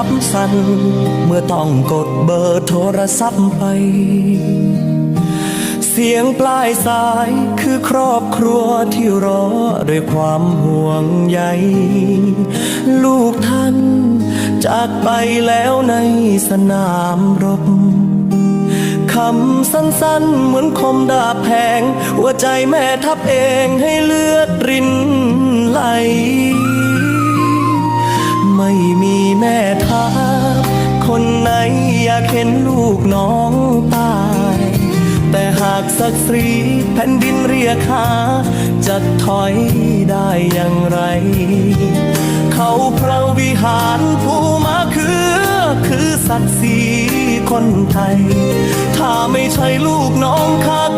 ทับสันเมื่อต้องกดเบอร์โทรศัพท์ไป เสียงปลายสายคือครอบครัวที่รอด้วยความห่วงใยลูกท่านจากไปแล้วในสนามรบคำสั้นๆเหมือนคมดาบแทงหัวใจแม่ทับเองให้เลือดริน แม่ทัพคนไหนอยากเห็นลูกน้องตาย แต่หากศักดิ์ศรีแผ่นดินเรียกหาจะถอยได้อย่างไร เขาพระวิหารผู้มาคือ คือศักดิ์ศรีคนไทย ถ้าไม่ใช่ลูกน้องข้าก็เพราะ